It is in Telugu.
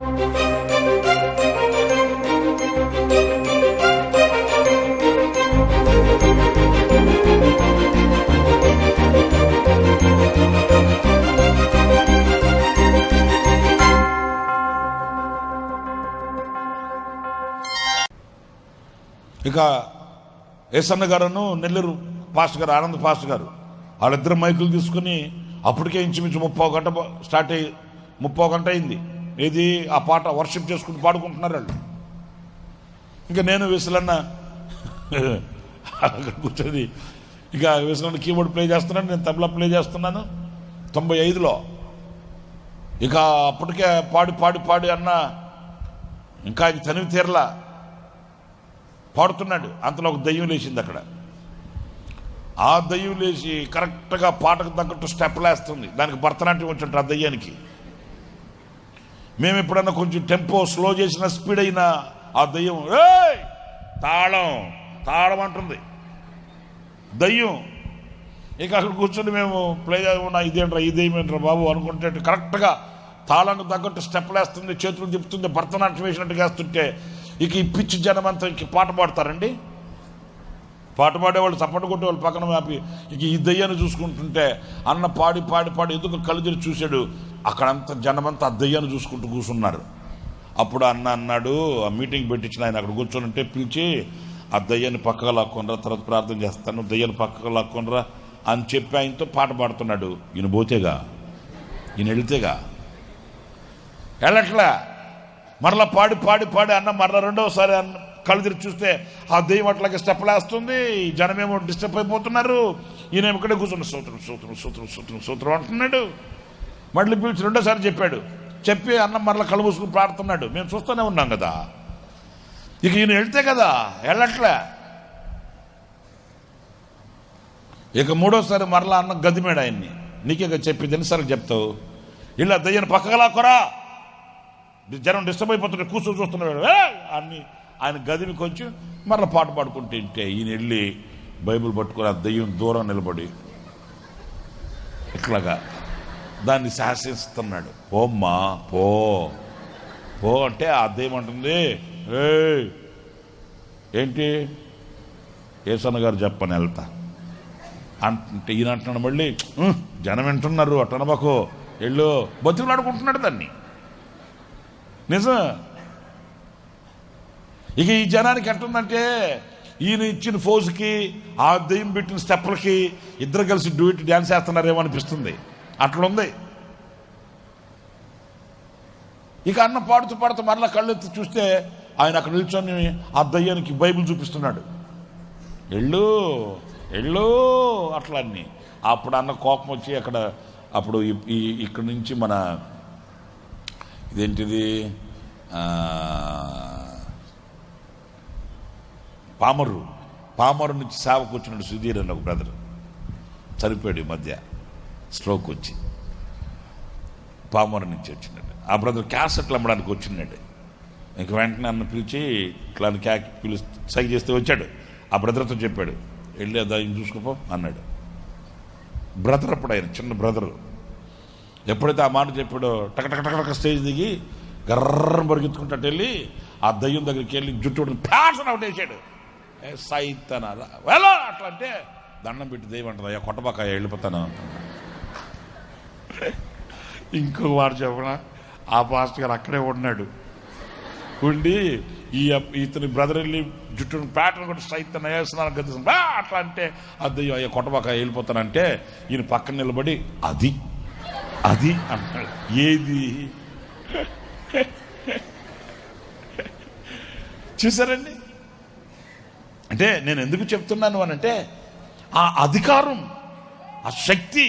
ఇక ఏసన్న గారును నెల్లూరు పాస్ట్ గారు ఆనంద్ పాస్ట్ గారు. వాళ్ళిద్దరు మైకులు తీసుకుని అప్పటికే ఇంచుమించు ముప్పో గంట స్టార్ట్ అయ్యి ముప్పో గంట అయింది. ఏది ఆ పాట వర్షిప్ చేసుకుంటూ పాడుకుంటున్నారు వాళ్ళు. ఇంకా నేను విసలన్న అక్కడ కూర్చొని ఇక విసలన్న కీబోర్డ్ ప్లే చేస్తున్నాను నేను తబలా ప్లే చేస్తున్నాను. తొంభై ఐదులో. ఇక అప్పటికే పాడి పాడి పాడి అన్న ఇంకా అది తనివి తీరలా పాడుతున్నాడు. అంతలో ఒక దయ్యం లేచింది అక్కడ. ఆ దయ్యం లేచి కరెక్ట్గా పాటకు తగ్గట్టు స్టెప్ లేస్తుంది. దానికి భరతనాట్యం వచ్చింటారు ఆ దయ్యానికి. మేము ఎప్పుడన్నా కొంచెం టెంపో స్లో చేసిన స్పీడ్ అయినా ఆ దయ్యం "ఏయ్! తాళం తాళం అంటుంది. దయ్యం. ఇక అక్కడ కూర్చొని మేము ప్లే చేయకుండా ఇదేంట్రా ఇదేమేంట్రా బాబు అనుకుంటే కరెక్ట్గా తాళానికి తగ్గట్టు స్టెప్లు వేస్తుంది చేతులు తిప్పుతుంది భరతనాట్యం వేసినట్టుగా వేస్తుంటే ఇక ఈ పిచ్చి జనం అంతా ఇంక పాట పాడతారండి. పాట పాడేవాళ్ళు చప్పట కొట్టేవాళ్ళు పక్కన ఆపి ఇక ఈ దయ్యాన్ని చూసుకుంటుంటే అన్న పాడి పాడి పాడి ఎందుకు కళ్ళు చూశాడు? అక్కడంతా జనమంతా ఆ దయ్యాన్ని చూసుకుంటూ కూర్చున్నారు. అప్పుడు అన్న అన్నాడు ఆ మీటింగ్ పెట్టించిన ఆయన అక్కడ కూర్చొని ఉంటే పిలిచి ఆ దయ్యాన్ని పక్కగా లాక్కొనరా తర్వాత ప్రార్థన చేస్తాను దయ్యాన్ని పక్కగా లాక్కొనరా అని చెప్పి ఆయనతో పాట పాడుతున్నాడు. ఈయన పోతేగా? ఈయన వెళితేగా? వెళ్ళట్లా. మరలా పాడి పాడి పాడి అన్న మరలా రెండవసారి అన్న కళ్ళు తెరిచి చూస్తే ఆ దెయ్యం అట్లాగే స్టెప్పలేస్తుంది జనమేమో డిస్టర్బ్ అయిపోతున్నారు. ఈయన ఇక్కడే కూర్చున్న సూత్రం సూత్రం సూత్రం సూత్రం సూత్రం అంటున్నాడు. మళ్ళీ పిలిచి రెండోసారి చెప్పాడు. చెప్పి అన్న మరలా కళ్ళు మూసుకుని ప్రాడుతున్నాడు మేము చూస్తూనే ఉన్నాం కదా. ఇక ఈయన వెళ్తే కదా వెళ్ళట్లే. ఇక మూడోసారి మరలా అన్న గదిమేడు ఆయన్ని. నీకే కదా చెప్పి ఎన్నిసార్లు చెప్తావు? ఇలా దయ్యను పక్కగా కొరా జనం డిస్టర్బ్ అయిపోతున్నాడు కూర్చొని చూస్తున్నాడు. అన్నీ అన్ని ఆయన గదిని కొంచెం మరలా పాట పాడుకుంటే ఇంటే ఈయన వెళ్ళి బైబిల్ పట్టుకొని ఆ దయ్యం దూరం నిలబడి ఇట్లాగా దాన్ని శాసిస్తున్నాడు. పోమ్మా పో. పో అంటే ఆ దయ్యం అంటుంది ఏంటి? ఏసన్న గారు చెప్పని వెళ్తా. అంటే ఈయన అంటున్నాడు మళ్ళీ జనం వింటున్నారు అట్టనబాకు వెళ్ళు. బతుకులాడుకుంటున్నాడు దాన్ని. నిజం? ఇక ఈ జనానికి ఎట్టుందంటే ఈయన ఇచ్చిన ఫోజుకి ఆ దెయ్యం పెట్టిన స్టెప్పులకి ఇద్దరు కలిసి డ్యూట్ డ్యాన్స్ చేస్తున్నారేమో అనిపిస్తుంది. అట్లుంది. ఇక అన్న పాడుతూ పాడుతూ మరలా కళ్ళెత్తి చూస్తే ఆయన అక్కడ నిల్చొని ఆ దయ్యానికి బైబిల్ చూపిస్తున్నాడు. ఎళ్ళు ఎళ్ళు అట్లా అన్ని అప్పుడు అన్న కోపం వచ్చి అక్కడ అప్పుడు ఈ- ఇక్కడ నుంచి మన ఇదేంటిది? ఆ, పామరు పామరు నుంచి సేవ కూర్చున్నాడు సుధీర్ అని ఒక బ్రదర్ చనిపోయాడు ఈ మధ్య. స్ట్రోక్ వచ్చి. పామరు నుంచి వచ్చినాడు ఆ బ్రదర్ క్యాసెట్లు అమ్మడానికి వచ్చినాడు. ఇంక వెంటనే అన్న పిలిచి ఇట్లా అని క్యాక్ పిలిచి సై చేస్తే వచ్చాడు. ఆ బ్రదర్తో చెప్పాడు. వెళ్ళి అదా చూసుకోపో అన్నాడు. బ్రదర్ అప్పుడు ఆయన చిన్న బ్రదరు ఎప్పుడైతే ఆ మాట చెప్పాడో టక టక స్టేజ్ దిగి గర్రం పరిగెత్తుకుంటూ వెళ్ళి ఆ దయ్యం దగ్గరికి వెళ్ళి జుట్టు ఫ్యాషన్ అవుట్ వేసాడు. సైతనాల సైతన అట్లా అంటే దండం పెట్టి దయ్యం అయ్యా కొట్టబాక వెళ్ళిపోతాను ఇంకో మాట చెప్పనా? ఆ పాస్టర్ గారు అక్కడే ఉన్నాడు ఉండి ఈ ఇతని బ్రదర్ వెళ్ళి జుట్టును ప్యాటర్న్ కూడా సైతం వేస్తున్నాను గది అట్లా అంటే అద్దయ్యో అయ్యా కొట్టబాక వెళ్ళిపోతానంటే ఈయన పక్కన నిలబడి అది అది అంటాడు. ఏది? చూసారండి? అంటే నేను ఎందుకు చెప్తున్నాను అని అంటే ఆ అధికారం ఆ శక్తి